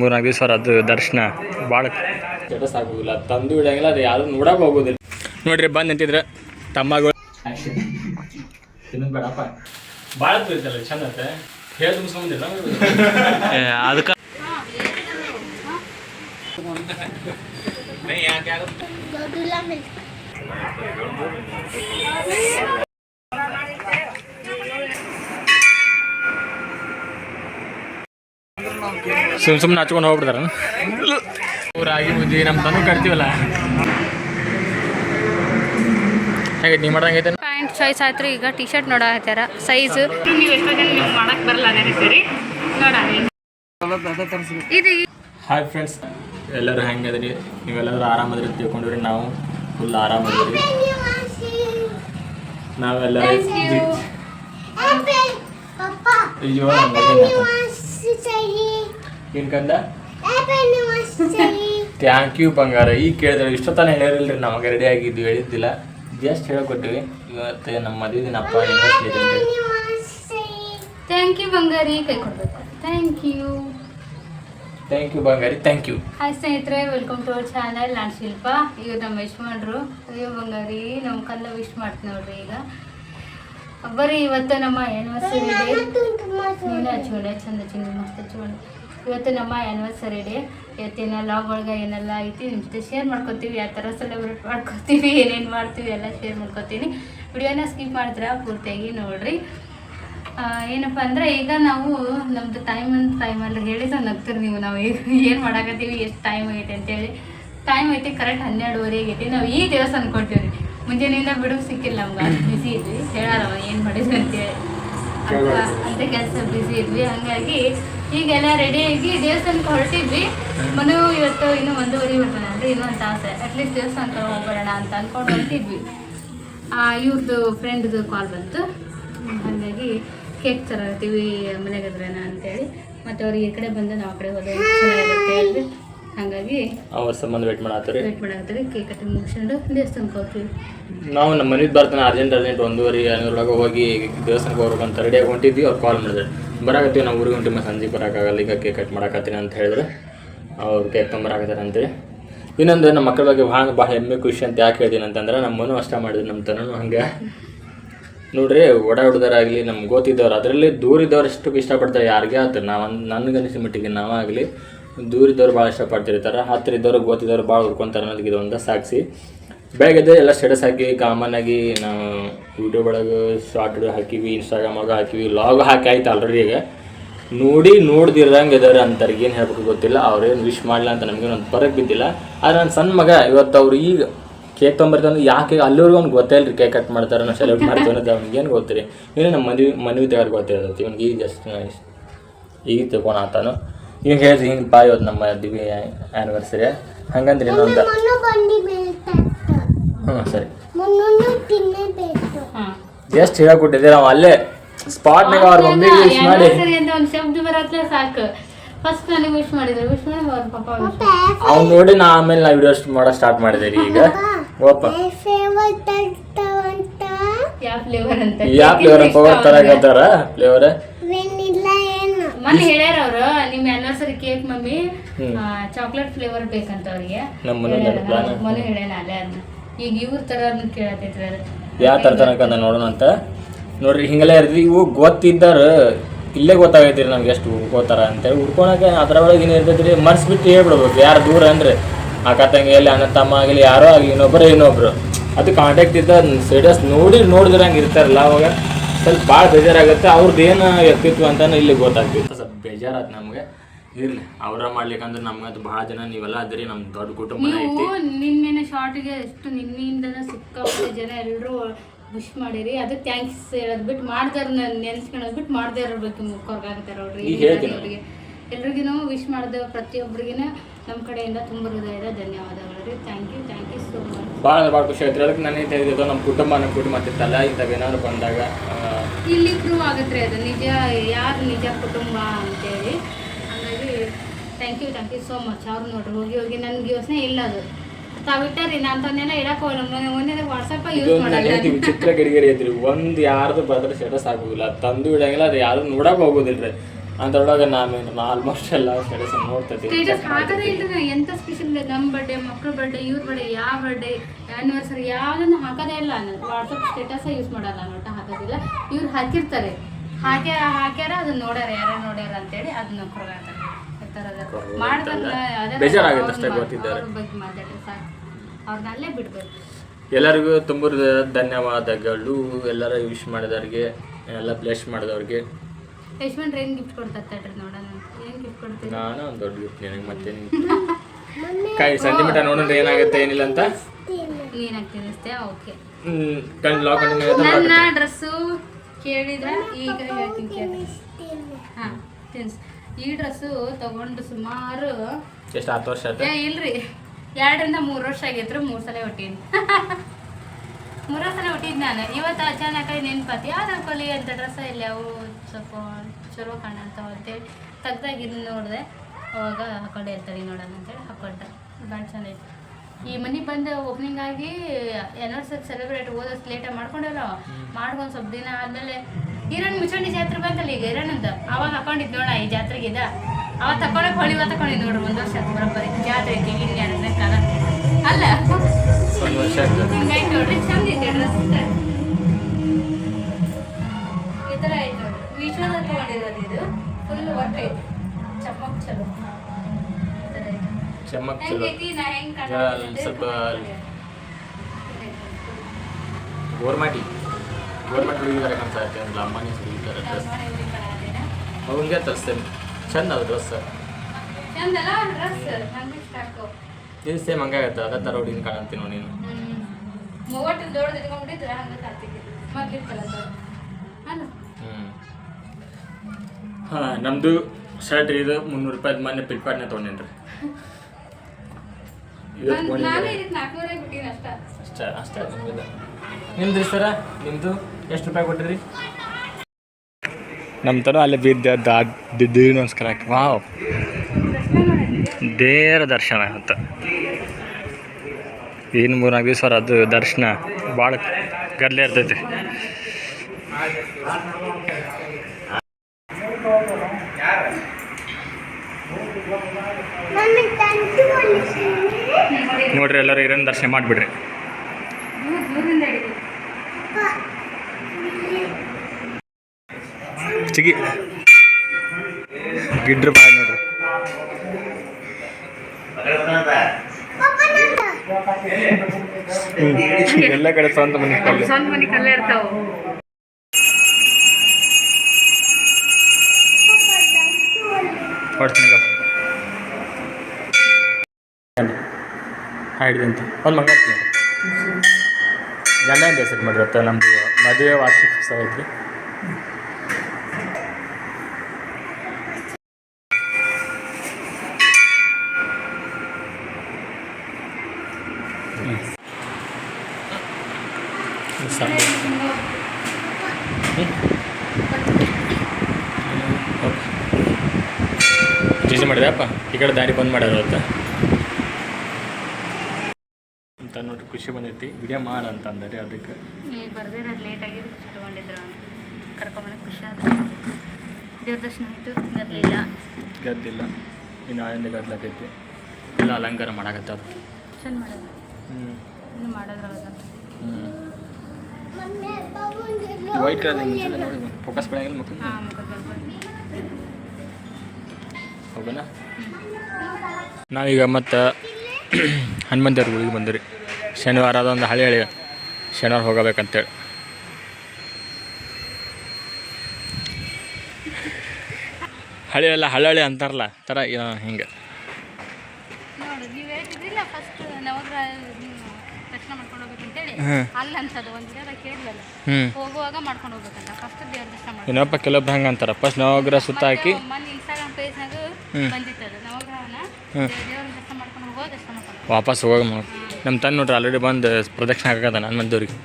ಮೂರ್ನಾಲ್ಕು ದಿವಸ ಅದು ದರ್ಶನ. ಭಾಳ ಸ್ಟೇಟಸ್ ಆಗೋದಿಲ್ಲ ತಂದು ಇಡಂಗಿಲ್ಲ ಅದು ಯಾರು ನೋಡಕ್ಕೆ ಹೋಗೋದಿಲ್ಲ. ನೋಡ್ರಿ ಬಂದ್ ನಿಂತಿದ್ರೆ ತಮ್ಮಗಳು. ತಿನ್ನೋದು ಬೇಡಪ್ಪ. ಭಾಳ ತಿಂತಲ್ಲ ಚಂದ ಐತೆ. ಹೇಳಿ ತುಂಬಿಸ್ಕೊಂಡಿಲ್ಲ ಅದಕ್ಕೆ ಸುಮ್ ಸುಮ್ಮನೆ ಹಚ್ಕೊಂಡು ಹೋಗ್ಬಿಡ್ತಾರ? ರಾಗಿ ಮುಂಜಿ ನಮ್ಮ ತನು ಕಟ್ತೀವಲ್ಲ? ಹೇಗೆ ನೀವು ಮಾಡ್ದಂಗೈತೆ ಪ್ಯಾಂಟ್ ಸೈಜ್ ಆಯ್ತು ಈಗ ಟಿ ಶರ್ಟ್ ನೋಡಾಕತ್ತಾರ ಸೈಜ್ ನೀವು ಎಷ್ಟೋ ಜನ ನೀವು ಮಾಡಕ್ ಬರಲ್ಲ ಅದೇ ಸರಿ? ನೋಡ ಇದು ಹಾಯ್ ಫ್ರೆಂಡ್ಸ್ ಎಲ್ಲರೂ ಹೆಂಗದ್ರಿ ನೀವೆಲ್ಲರೂ ಆರಾಮದ್ರಿ ತಿಳ್ಕೊಂಡ್ರಿ ನಾವು ಫುಲ್ ಆರಾಮದ್ರಿ. ನಾವೆಲ್ಲರೂ ಅಯ್ಯೋ ಏನು ಕಂದ? ಥ್ಯಾಂಕ್ ಯು ಬಂಗಾರ. ಈಗ ಕೇಳಿದ್ರೆ ಇಷ್ಟೊತ್ತನ ಹೇಳಿಲ್ರಿ ನಮಗೆ ರೆಡಿ ಆಗಿದ್ದು ಹೇಳಿದ್ದಿಲ್ಲ. ಜಸ್ಟ್ ಹೇಳ್ಕೊಟ್ಟಿವಿ. ಇವತ್ತು ನಮ್ಮ ಮದುವೆ ದಿನ. ಅಪ್ಪ ಥ್ಯಾಂಕ್ ಯು ಬಂಗಾರಿ. ಕೈ ಕೊಡ್ಬೇಕು. ಥ್ಯಾಂಕ್ ಯು ಥ್ಯಾಂಕ್ ಯು ಬಂಗಾರಿ. ಥ್ಯಾಂಕ್ ಯು ಹಾಯ್ ಸ್ನೇಹಿತರೆ ವೆಲ್ಕಮ್ ಟು ಅವರ್ ಚಾನಲ್ ನಾನು ಶಿಲ್ಪ. ಇವ್ರು ನಮ್ಮ ಮಾಡ್ರು ಅಯ್ಯೋ ಬಂಗಾರಿ ನಮ್ಮ ಕಲ್ಲ ವಿಶ್ ಮಾಡ್ತೀನಿ ನೋಡ್ರಿ ಈಗ. ಬರೀ ಇವತ್ತು ನಮ್ಮ ಆ್ಯನಿವರ್ಸರಿ ಡೇ ನೀನು ಹಚ್ಕೊಂಡೆ ಚಂದ ಚಂದ ಮಸ್ತ್ ಹಚ್ಕೊಂಡು ಇವತ್ತು ನಮ್ಮ ಆ್ಯನಿವರ್ಸರಿ ಡೇ ಇವತ್ತಿನ ಲಾಗ್ ಒಳಗೆ ಏನೆಲ್ಲ ಐತಿ ನಿಮ್ಮ ಜೊತೆ ಶೇರ್ ಮಾಡ್ಕೊತೀವಿ ಯಾವ ಥರ ಸೆಲೆಬ್ರೇಟ್ ಮಾಡ್ಕೊತೀವಿ ಏನೇನು ಮಾಡ್ತೀವಿ ಎಲ್ಲ ಶೇರ್ ಮಾಡ್ಕೊತೀನಿ. ವಿಡಿಯೋನ ಸ್ಕಿಪ್ ಮಾಡಿದ್ರೆ ಪೂರ್ತಿಯಾಗಿ ನೋಡ್ರಿ. ಏನಪ್ಪ ಅಂದರೆ ಈಗ ನಾವು ನಮ್ಮದು ಟೈಮ್ ಅಂತ ಟೈಮಲ್ಲಿ ಹೇಳಿದ್ರೆ ನಗ್ತೀರಿ ನೀವು ನಾವು ಈಗ ಏನು ಮಾಡಾಕತ್ತೀವಿ ಎಷ್ಟು ಟೈಮ್ ಆಗೈತೆ ಅಂತೇಳಿ. ಟೈಮ್ ಐತಿ ಕರೆಕ್ಟ್ ಹನ್ನೆರಡುವರೆ ಆಗೈತಿ. ನಾವು ಈ ದಿವಸ ಅನ್ಕೊಳ್ತೀವಿ ಮುಂಜಾನೆಯಿಂದ ಬಿಡು ಸಿಕ್ಕಿಲ್ಲ ನಮ್ಗೆ. ಬಿಸಿ ಇದ್ವಿ. ಹೇಳಾರವ ಏನು ಮಾಡಿದ್ವಿ ಅಂತೇಳಿ ಅಂತ ಅಂತ ಕೆಲಸ ಬಿಸಿ ಇದ್ವಿ. ಹಾಗಾಗಿ ಈಗೆಲ್ಲ ರೆಡಿಯಾಗಿ ದೇವಸ್ಥಾನಕ್ಕೆ ಹೊರಟಿದ್ವಿ. ಮನು ಇವತ್ತು ಇನ್ನೂ ಒಂದೂವರೆ ಬರ್ತಾನೆ ಅಂದರೆ ಇನ್ನೊಂದು ಆಸೆ ಅಟ್ಲೀಸ್ಟ್ ದೇವಸ್ಥಾನಕ್ಕೆ ಹೋಗ್ಬರೋಣ ಅಂತ ಅಂದ್ಕೊಂಡು ಹೊರಟಿದ್ವಿ. ಇವ್ರದ್ದು ಫ್ರೆಂಡ್ದು ಕಾಲ್ ಬಂತು. ಹಾಗಾಗಿ ಕೇಕ್ ತರತ್ತೀವಿ ಮನೆಗದ್ರೇನ ಅಂತೇಳಿ ಮತ್ತು ಅವ್ರಿಗೆ ಈ ಕಡೆ ಬಂದು ನಾವು ಆ ಕಡೆ ಹೋದ್ರೆ ಚೆನ್ನಾಗಿರುತ್ತೆ ಹಾಗಾಗಿ ಅವ್ರ ಸಂಬಂಧ ವೇಟ್ ಮಾಡತ್ತೀರಿ? ವೇಟ್ ಕೇಕ್ ಕಟ್ಟಿಂಗ್ ಮುಗಿಸ್ಕೊಂಡು ದೇವಸ್ಥಾನಕ್ಕೆ ಹೋಗ್ತೀವಿ. ನಾವು ನಮ್ಮ ಮನೆಗೆ ಬರ್ತಾನೆ ಅರ್ಜೆಂಟ್ ಅರ್ಜೆಂಟ್ ಒಂದೂವರೆ ಅನ್ನೋರೊಳಗೆ ಹೋಗಿ ದೇವಸ್ಥಾನಕ್ಕೆ ಹೋಗ್ಬೇಕು ಅಂತ ರೆಡಿಯಾಗಿ ಹೊಂಟಿದ್ವಿ. ಅವ್ರು ಕಾಲ್ ಮಾಡಿದ್ರೆ. ಬರಾಕತ್ತೀವಿ ನಾವು ಊರಿಗೆ ಹೊಂಟಿ ಮತ್ತೆ ಸಂಜೆ ಬರೋಕ್ಕಾಗಲ್ಲ ಈಗ ಕೇಕ್ ಕಟ್ ಮಾಡಾಕತ್ತೀನಿ ಅಂತ ಹೇಳಿದ್ರೆ. ಅವ್ರು ಕೇಕ್ ತೊಂಬರಾಕತ್ತಾರೆ ಅಂತೇಳಿ ಇನ್ನೊಂದು ನಮ್ಮ ಮಕ್ಕಳ ಬಗ್ಗೆ ಭಾಳ ಭಾಳ ಹೆಮ್ಮೆ ಖುಷಿ ಅಂತ ಯಾಕೆ ಹೇಳ್ತೀನಿ ಅಂತಂದ್ರೆ ನಮ್ಮನು ಅಷ್ಟ ಮಾಡಿದ್ರು ನಮ್ಮ ತನೂ ಹಂಗೆ. ನೋಡ್ರಿ ಓಡಾಡೋದಾರಾಗಲಿ ನಮ್ಗೆ ಗೊತ್ತಿದ್ದವ್ರು ಅದರಲ್ಲಿ ದೂರಿದ್ದವ್ರು ಎಷ್ಟು ಇಷ್ಟಪಡ್ತಾರೆ ಯಾರಿಗೆ ಆಯ್ತು ನಾವು ನನಗನಿಸಿದ ಮಟ್ಟಿಗೆ ನಾವಾಗಲಿ ದೂರ ಇದ್ದವ್ರು ಭಾಳ ಇಷ್ಟಪಡ್ತಿರ್ತಾರೆ ಹತ್ತಿರ ಇದ್ದವ್ರು ಗೊತ್ತಿದ್ದವ್ರು ಭಾಳ ಹುಡ್ಕೊಂತಾರೆ ಅನ್ನೋದಕ್ಕೆ ಇದೊಂದು ಸಾಕ್ಷಿ. ಬೆಳಗ್ಗೆ ಎಲ್ಲ ಸ್ಟೇಟಸ್ ಹಾಕಿ ಕಾಮನ್ ಆಗಿ ನಾವು ಯೂಟ್ಯೂಬ್ ಒಳಗೆ ಶಾರ್ಟ್ ಹಾಕಿವಿ ಇನ್ಸ್ಟಾಗ್ರಾಮ್ ಒಳಗೆ ಹಾಕಿವಿ ಲಾಗ್ ಹಾಕಿ ಆಯ್ತು ಆಲ್ರೆಡಿ ಈಗ. ನೋಡಿ ನೋಡ್ದಿರಂಗೆ ಇದಾರೆ ಅಂತಾರೆ ಏನು ಹೇಳ್ಬೇಕು ಗೊತ್ತಿಲ್ಲ ಅವ್ರೇನು ವಿಶ್ ಮಾಡಲ್ಲ ಅಂತ ನಮಗೆ ಒಂದು ಪರಕ್ ಬಿದ್ದಿಲ್ಲ. ಆದ್ರೆ ನನ್ನ ಸಣ್ಣ ಮಗ ಇವತ್ತು ಅವ್ರು ಈಗ ಕೇಕ್ ತೊಗೊಂಬರ್ತಾನೆ ಯಾಕೆ ಅಲ್ಲಿವರೆಗೂ ಅವ್ನಿಗೆ ಗೊತ್ತೇ ಇಲ್ರಿ ಕೇಕ್ ಕಟ್ ಮಾಡ್ತಾರೆ ನಾವು ಸೆಲೆಬ್ರೇಟ್ ಮಾಡ್ತೀವಿ ಅನ್ನೋದು ಅವ್ನಿಗೆ ಏನು ಗೊತ್ತಿರಿ. ಏನು ನಮ್ಮ ಮದುವೆ ಮದುವೆ ತೆಗೆದು ಗೊತ್ತಿರೋದು ಇವ್ನಿಗೆ ಈಗ ಜಸ್ಟ್ ಈಗ ತಗೊಂಡ ಆತಾನು. ಈಗ ಹೇಳಿದ್ರಿ ಹಿಂಗೆ ಬಾ ಇವತ್ತು ನಮ್ಮ ದಿವಿ ಆ್ಯನಿವರ್ಸರಿ ಹಂಗಂದ್ರೆ ಇನ್ನೊಂದು ಹ್ಞೂ ಸರಿ. ಎಷ್ಟು ಜಸ್ಟ್ ಹೇಳಕೊಟ್ಟಿದ್ದೀರ ನಾವು ಅಲ್ಲೇ ಸ್ಪಾಟ್ನಾಗ ಅವ್ರ ಮಮ್ಮಿಗೆ ವಿಶ್ ಮಾಡಿ. ಸರಿ ಅಂತ ಒಂದು ಶಬ್ದ ಬರತ್ಲೆ ಸಾಕು. ಫಸ್ಟ್ ನನಗೆ ವಿಶ್ ಮಾಡಿದ್ರು. ವಿಶ್ ಮಾಡಿ ಅವ್ರ ಪಾಪ ವಿಶ್ ಅವ್ನು ನೋಡಿ ನಾ ಆಮೇಲೆ ನಾ ವಿಡಿಯೋ ಮಾಡೋ ಸ್ಟಾರ್ಟ್ ಮಾಡಿದೆ ರೀ ಈಗ. ಓಪ ಯಾವ ಫ್ಲೇವರ್ ಅಂತ. ಯಾವ ಫ್ಲೇವರ್ ಪವರ್ ತರಾಕತ್ತಾರ ಫ್ಲೇವರ್ ಮೊನ್ನೆ ಹೇಳ್ಯಾರ ಅವರು ನಿಮ್ಮ anniversary cake mummy. Chocolate flavour ಬೇಕಂತ ಅವ್ರಿಗೆ. ನಮ್ಮ ಮೊನ್ನೆ ಹೇಳ್ಯಾನ ಅಲ್ಲೇ ಅದನ್ನ ಈಗ ಇವ್ರ ತರ ಕೇಳತೈತ್ರಿ ಯಾವ ತರ ತನಕ ನೋಡೋಣ ಅಂತ. ನೋಡ್ರಿ ಹಿಂಗೆಲ್ಲ ಇರ್ತೀವಿ. ಇವು ಗೊತ್ತಿದ್ದಾರ ಇಲ್ಲೇ ಗೊತ್ತಾಗೈತಿ ರೀ ನಮ್ಗೆ ಎಷ್ಟು ಹುಡ್ಕೋತಾರ ಅಂತೇಳಿ ಹುಡ್ಕೊಳಕ್ಕೆ ಅದ್ರ ಒಳಗೆ ಏನು ಇರ್ತೈತ್ರಿ. ಮರ್ಸ್ಬಿಟ್ಟು ಹೇಳ್ಬಿಡ್ಬೇಕು. ಯಾರು ದೂರ ಅಂದ್ರೆ ಅಕ್ಕ ತಂಗಿ ಎಲ್ಲಿ ಅಣ್ಣ ತಮ್ಮ ಆಗಲಿ ಯಾರೋ ಆಗಲಿ ಇನ್ನೊಬ್ರು ಇನ್ನೊಬ್ರು. ಅದು ಕಾಂಟ್ಯಾಕ್ಟ್ ಇದ್ದ ಸ್ಟೇಟಸ್ ನೋಡಿ ನೋಡಿದ್ರಂಗೆ ಇರ್ತಾರಲ್ಲ ಅವಾಗ. ಸ್ವಲ್ಪ ಭಾಳ ಬೇಜಾರಾಗುತ್ತೆ. ಅವ್ರದ್ದು ಏನು ವ್ಯಕ್ತಿತ್ವ ಅಂತ ಇಲ್ಲಿ ಗೊತ್ತಾಗ್ತಿತ್ತು. ಬೇಜಾರಾಯ್ತು ನಮಗೆ. ಇರ್ಲಿ ಅವ್ರ ಮಾಡ್ಲಿಕ್ಕಂದ್ರೆ ಅದು ಭಾಳ ಜನ ನೀವೆಲ್ಲ ಅದ್ರಿ ನಮ್ಮ ದೊಡ್ಡ ಕುಟುಂಬ ನೀವು ನಿನ್ನೆ ಶಾರ್ಟ್ಗೆ ಎಷ್ಟು ನಿನ್ನಿಂದ ಸಿಕ್ಕಾಪಟ್ಟೆ ಜನ ಎಲ್ಲರೂ ವಿಶ್ ಮಾಡಿರಿ. ಅದು ಥ್ಯಾಂಕ್ಸ್ ಹೇಳೋದು ಬಿಟ್ಟು ಮಾಡ್ದಾರ ನೆನ್ಸ್ಕೊಳೋದು ಬಿಟ್ಟು ಮಾಡ್ದೇ ಇರಬೇಕು ಹೇಳ್ತೀನಿ. ಅವ್ರಿಗೆ. ಎಲ್ರಿಗೂ ವಿಶ್ ಮಾಡಿದೆ ಪ್ರತಿಯೊಬ್ಬರಿಗಿನ ನಮ್ಮ ಕಡೆಯಿಂದ ತುಂಬ ಹೃದಯದ ಧನ್ಯವಾದಗಳು ರೀ. Thank you thank you so much ಭಾಳ ಭಾಳ ಖುಷಿ ಆಯ್ತು ಅದಕ್ಕೆ ನನಗೆ ತಿಳಿದಿದ್ದು ನಮ್ಮ ಕುಟುಂಬ ನಮ್ಮ ಕುಟುಂಬ ಅಂತಿತ್ತಲ್ಲ ಇಂಥವು ಏನಾದ್ರು ಬಂದಾಗ ಇಲ್ಲಿ ಪ್ರೂವ್ ಆಗುತ್ತೆ ಅದು. ನಿಜ ಯಾರು ನಿಜ ಕುಟುಂಬ ಅಂತೇಳಿ. ಹಾಗಾಗಿ thank you thank you so much ಅವ್ರು ನೋಡ್ರಿ ಹೋಗಿ ಹೋಗಿ ನನಗೆ ಯೋಚನೆ ಇಲ್ಲ ಅದು. ತಾವಿಟ್ಟಾರಿ ನಾನು ಇಡಕ್ಕೆ ಹೋಗಲ್ಲ ವಾಟ್ಸಪ್ಪ ಯೂಸ್ ಮಾಡಲ್ಲ. ವಿಚಿತ್ರ ಐತ್ರಿ. ಒಂದು ಯಾರ್ದು ಬದ್ರ ಸ್ಟೇಟಸ್ ಆಗೋದಿಲ್ಲ. ತಂದು ಇಡಂಗಿಲ್ಲ ಅದು ಯಾರು ನೋಡಕ್ ಹೋಗೋದಿಲ್ಲ ರೀ ಅದ್ರೊಳಗೆ ನಾವೇನು ಆಲ್ಮೋಸ್ಟ್ ಎಲ್ಲ ಸ್ಟೇಟಸ್ ಸ್ಟೇಟಸ್ ಹಾಕದೇ ಎಂತ ಸ್ಪೆಷಲ್ ನಮ್ಮ ಬರ್ಡೇ ಮಕ್ಕಳ ಬರ್ಡೇ ಇವ್ರ ಬರ್ಡೇ ಯಾವ ಬರ್ಡೇ ಆನಿವರ್ಸರಿ ಯಾವ್ದನ್ನು ಹಾಕೋದೇ ಇಲ್ಲ ನಾನು. ವಾಟ್ಸಪ್ ಸ್ಟೇಟಸ್ ಯೂಸ್ ಮಾಡಲ್ಲ ನೋಟ ಹಾಕೋದಿಲ್ಲ ಇವ್ರು ಹಾಕಿರ್ತಾರೆ. ಹಾಕ್ಯಾರ ಹಾಕ್ಯಾರ ಅದನ್ನ ನೋಡ್ಯಾರ ಯಾರ ನೋಡ್ಯಾರ ಅಂತೇಳಿ ಅದನ್ನ ಬೇಜಾರಾಗುತ್ತೆ ಅಷ್ಟೇ ಗೊತ್ತಿದ್ದಾರೆ. ಅವ್ರನ್ನ ಅಲ್ಲೇ ಬಿಡ್ಬೇಕು. ಎಲ್ಲರಿಗೂ ತುಂಬ ಧನ್ಯವಾದಗಳು. ಎಲ್ಲರ ವಿಶ್ ಮಾಡಿದವ್ರಿಗೆ ಎಲ್ಲ ಬ್ಲೆಸ್ ಮಾಡಿದವ್ರಿಗೆ. ಯಶವಂತ್ರ ಏನು ಗಿಫ್ಟ್ ಕೊಡ್ತಾರೆ ತಡ್ರಿ ನೋಡೋಣ ಏನು ಗಿಫ್ಟ್ ಕೊಡ್ತೀನಿ ನಾನು ಒಂದು ದೊಡ್ಡ ಗಿಫ್ಟ್ ನಿನಗೆ ಮತ್ತೆ ಕೈ ಸಂಜೆ ಮಟ್ಟ ನೋಡಿದ್ರೆ ಏನಾಗುತ್ತೆ ಏನಿಲ್ಲ ಅಂತ? ನೀನಾಗಿ ತಿಳಿಸ್ತೆ ಓಕೆ ಕಣ್ಣು ಕಣ್ ಲಾಕ್ ನನ್ನ ಡ್ರೆಸ್ಸು ಕೇಳಿದ್ರೆ ಈಗ ಹೇಳ್ತೀನಿ ಕೇಳಿ. ಹಾಂ ತಿನ್ಸ್. ಈ ಡ್ರೆಸ್ಸು ತಗೊಂಡು ಸುಮಾರು ಎಷ್ಟು ಹತ್ತು ವರ್ಷ ಆಯ್ತು? ಏ ಇಲ್ರಿ. ಎರಡರಿಂದ ಮೂರು ವರ್ಷ ಆಗೈತ್ರಿ ಮೂರು ಸಲ ಹೊಟ್ಟೀನಿ ಮೂರು ಸಲ ಹೊಟ್ಟಿದ್ದು ನಾನು. ಇವತ್ತು ಅಚಾನಕ ನೆನ್ಪತಿ. ಯಾರು ಹಾಕೊಳ್ಳಿ ಅಂತ ಡ್ರೆಸ್ ಇಲ್ಲ ಅವು ಸ್ವಲ್ಪ ಚಲೋ ಕಾಣಂತಾವ ಅಂತೇಳಿ ತೆಗ್ದಾಗ ಇದನ್ನ ನೋಡಿದೆ. ಅವಾಗ ಹಾಕೊಂಡೆ ಇರ್ತಾರೆ ನೋಡೋಣ ಅಂತೇಳಿ ಹಾಕೊಂಡೆ. ಭಾಳ ಚೆನ್ನಾಗಿತ್ತು. ಈ ಮನೆ ಬಂದ ಓಪನಿಂಗ್ ಆಗಿ ಆ್ಯನಿವರ್ಸರಿ ಸೆಲೆಬ್ರೇಟ್ ಓದೋಷ್ಟು ಲೇಟಾಗಿ ಮಾಡ್ಕೊಂಡಲ್ಲ? ಮಾಡ್ಕೊಂಡು ಸ್ವಲ್ಪ ದಿನ ಆದಮೇಲೆ ಹಿರಣ್ ಮುಚ್ಚಂಡಿ ಜಾತ್ರೆ ಬಂತಲ್ಲ ಈಗ ಹಿರಣಂತ ಅವಾಗ ಹಾಕೊಂಡಿದ್ದು ನೋಡ ಈ ಜಾತ್ರೆಗೆ ಇದ. ಅವಾಗ ತಕೊಂಡಕ್ಕೆ ಹೊಳಿವ ತಕೊಂಡಿದ್ದು ನೋಡ್ರಿ ಒಂದು ವರ್ಷ ಬರೋಬ್ಬರಿ. ಜಾತ್ರೆ ಐತಿ ಹಿಂಗೆ ಕಾಲ ಅಲ್ಲ? ಹಿಂಗಾಯ್ತು ನೋಡ್ರಿ ಚಂದ ಇದೆ ಡ್ರೆಸ್ ವಿಶ್ವದ ತಗೊಂಡಿರೋದು ಇದು. ಫುಲ್ ಒಟ್ಟೆ ಚಮಕ್ ಚಲೋ. ಚಮಕ್ ಚಲೋ. ಗೋರ್ಮಾಟಿ. ಗೋರ್ಮಾಟಿ ಹುಡುಗಿದಾರೆ ಕಾಣ್ತಾ ಒಂದು ಅಮ್ಮನೇ ಹುಡುಗಿದ್ದಾರೆ ಡ್ರೆಸ್. ಅವ್ನಿಗೆ ತರಿಸ್ತೇನೆ ಚಂದ ಅದು ಡ್ರೆಸ್. ಇದು ಸೇಮ್ ಹಂಗಾಗತ್ತೆ ಅದೇ ಥರ ಹುಡುಗಿನ ಕಾಣಂತೀನಿ ನೋಡಿ ನೀನು. ಮೂವತ್ತು ದೊಡ್ಡದು ಇಟ್ಕೊಂಡ್ಬಿಟ್ಟಿದ್ರೆ ಹಂಗೆ ಕಾಣ್ತಿದ್ದೆ. ಮೊದ್ಲಿತ್ತಲ್ಲ ಅದು. ಅಲ್ಲ ಹ್ಞೂ ಹಾಂ ನಮ್ಮದು ಶರ್ಟ್ ಇದು ಮುನ್ನೂರು ರೂಪಾಯಿ ಮೊನ್ನೆ ಫ್ಲಿಪ್ಕಾರ್ಟ್ನ ತೊಗೊಂಡೇನಿ ರೀ ಅಷ್ಟ. ಅಷ್ಟೇ ನಿಮ್ದು ಸರ ನಿಮ್ಮದು ಎಷ್ಟು ರೂಪಾಯಿ ಕೊಟ್ಟಿರಿ ನಮ್ಮ ತರ ಅಲ್ಲಿ ಬಿದ್ದ ನಮಸ್ಕಾರ ವಾವ್. ದೇವರ ದರ್ಶನ ಅಂತ. ಇನ್ನು ಮೂರ್ನಾಲ್ಕು ದಿವಸ ಅದು ದರ್ಶನ. ಭಾಳ ಗದ್ಲೆ ಇರ್ತೈತಿ. ನೋಡ್ರಿ ಎಲ್ಲರೂ ಇರೋನ್ ದರ್ಶನ ಮಾಡಿಬಿಡ್ರಿ. ಚಿಗಿ. ಗಿಡ್ರ ಬಾಯ್ ನೋಡ್ರಿ. ಎಲ್ಲ ಕಡೆ ಸ್ವಂತ ಮನೆ ಕಲ್ಲು. ಸ್ವಂತ ಮನೆ ಕಲ್ಲೇ ಇರ್ತಾವ. ಹೊಡ್ತೀನಿ ಹಿಡಿದಂತೆ ಒಂದು ಮಂಗ ಗಂಡ ಹೆಸರು ಮಾಡಿರತ್ತ ನಮ್ಮದು ಮದುವೆ ವಾರ್ಷಿಕೋತ್ಸವ ಐತ್ರಿ. ಜೀಜಿ ಮಾಡಿದೆಪ್ಪ ಈ ಕಡೆ ದಾರಿ ಬಂದ್ ಮಾಡ್ಯಾರ ಅವತ್ತು ಅಂತ ನೋಡ್ರಿ ಬಂದೈತಿ ವಿಡಿಯೋ ಮಾಡ ಅಂತ ಅಂದಾರೆ ಅದಕ್ಕೆ. ನೀ ಬರ್ದಿರೋದು ಲೇಟ್ ಆಗಿದ್ದು ಇಟ್ಕೊಂಡಿದ್ರು ಕರ್ಕೊಂಬಂದು ಖುಷಿ ಆದ. ದೇವ್ರ ದರ್ಶನ ಆಯಿತು ಬರಲಿಲ್ಲ ಗದ್ದಿಲ್ಲ. ಇನ್ನು ಆಳಿಂದ ಗದ್ಲಾಕೈತಿ ಎಲ್ಲ ಅಲಂಕಾರ ಮಾಡಕತ್ತ ಚಂದ ಮಾಡೋದು ಹ್ಞೂ ಇನ್ನು ಮಾಡೋದ್ರೊಳಗ ಹ್ಞೂ ವೈಟ್ ಕಲರ್ ನೋಡಿ ಫೋಕಸ್ ಬೆಳಗಿಲ್ಲ ಮಕ್ಕಳು ಹಾಂ ಹೋಗೋಣ? ನಾವೀಗ ಮತ್ತು ಹನುಮಂತವ್ರ ಊರಿಗೆ ಬಂದಿರಿ ಶನಿವಾರ ಅದೊಂದು ಹಳೆ ಹಳೆ ಶನಿವಾರ ಹೋಗಬೇಕಂತೇಳಿ. ಹಳೆ ಎಲ್ಲ ಹಳ್ಳಿ ಅಂತಾರಲ್ಲ ಥರ ಹಿಂಗೆ. ಹ್ಞೂ ಇನ್ನೊಬ್ಬ ಕೆಲವೊಬ್ರು ಹಂಗೆ ಅಂತಾರೆ ಫಸ್ಟ್ ನವಗ್ರಹ ಸುತ್ತ ಹಾಕಿ ಮೊನ್ನೆ ವಾಪಸ್ ಹೋಗಿ ನಮ್ಮ ತನ್ನ ನೋಡ್ರಿ ಆಲ್ರೆಡಿ ಬಂದು ಪ್ರದಕ್ಷಿಣೆ ಹಾಕದ ನಾನು ಮಂದವ್ರಿಗೆ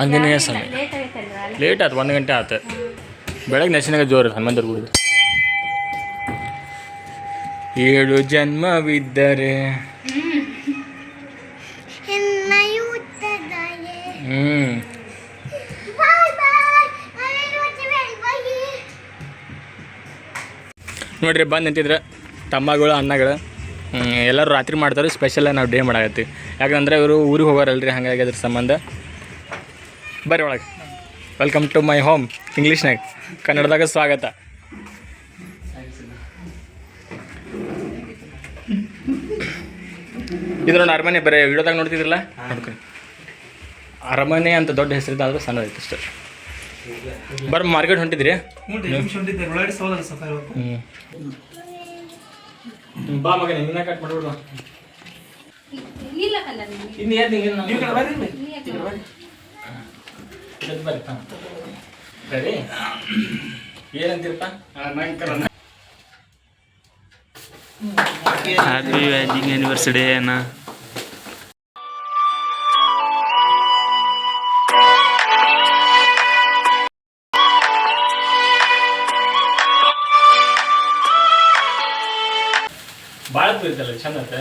ಆಂಜನೇಯ ಸ್ವಾಮಿ ಲೇಟ್ ಆಯ್ತು ಒಂದು ಗಂಟೆ ಆಯ್ತು ಬೆಳಗ್ಗೆ ನೆಚ್ಚಿನಾಗ ಜೋರು ಹನುಮಂತರು ಗುಡಿ ಏಳು ಜನ್ಮವಿದ್ದರೆ. ಹ್ಞೂ ನೋಡ್ರಿ ಬಂದು ನಿಂತಿದ್ರೆ ತಮ್ಮಗಳು, ಅಣ್ಣಗಳು. ಎಲ್ಲರೂ ರಾತ್ರಿ ಮಾಡ್ತಾರೆ ಸ್ಪೆಷಲ್ ನಾವು ಡೇ ಮಾಡಾಕತ್ತೀವಿ. ಯಾಕಂದ್ರೆ ಇವರು ಊರಿಗೆ ಹೋಗೋರಲ್ರಿ ಹಾಗಾಗಿ ಅದ್ರ ಸಂಬಂಧ. ಬರ್ರಿ ಒಳಗೆ. ವೆಲ್ಕಮ್ ಟು ಮೈ ಹೋಮ್ ಇಂಗ್ಲೀಷ್ನಾಗ ಕನ್ನಡದಾಗ ಸ್ವಾಗತ. ಇದು ನೋಡಿ ಅರಮನೆ ಬರೀ ವಿಡಿಯೋದಾಗ ನೋಡ್ತಿದ್ರಲ್ಲ? ನೋಡ್ಕೊಂಡು ಅರಮನೆ ಅಂತ ದೊಡ್ಡ ಹೆಸರಿದ್ದ ಆದ್ರೆ ಸಣ್ಣ ಐತಿ ಅಷ್ಟೇ. ಬರ್ ಮಾರ್ಕೆಟ್ ಹೊಂಟಿದ್ರಿ? ಹ್ಞೂ ಬಾ ಮಗನೇ ನಿನ್ನ ಕಟ್ ಮಾಡ್ಬಿಡು ಇಲ್ಲ ಕಂದ ನೀನು. ಇನ್ನು ಏನು ಹಿಂಗೆ ನೀ ಯಾಕೆ ಬರ್ರಿ? ಹಾಂ. ಸರಿ. ಏನಂತೀರಪ್ಪ? ಹ್ಯಾಪಿ ವೆಡ್ಡಿಂಗ್ ಆ್ಯನಿವರ್ಸರಿ ಅಣ್ಣ. ಇರ್ತಲ್ಲ ಚಂದ ಐತೆ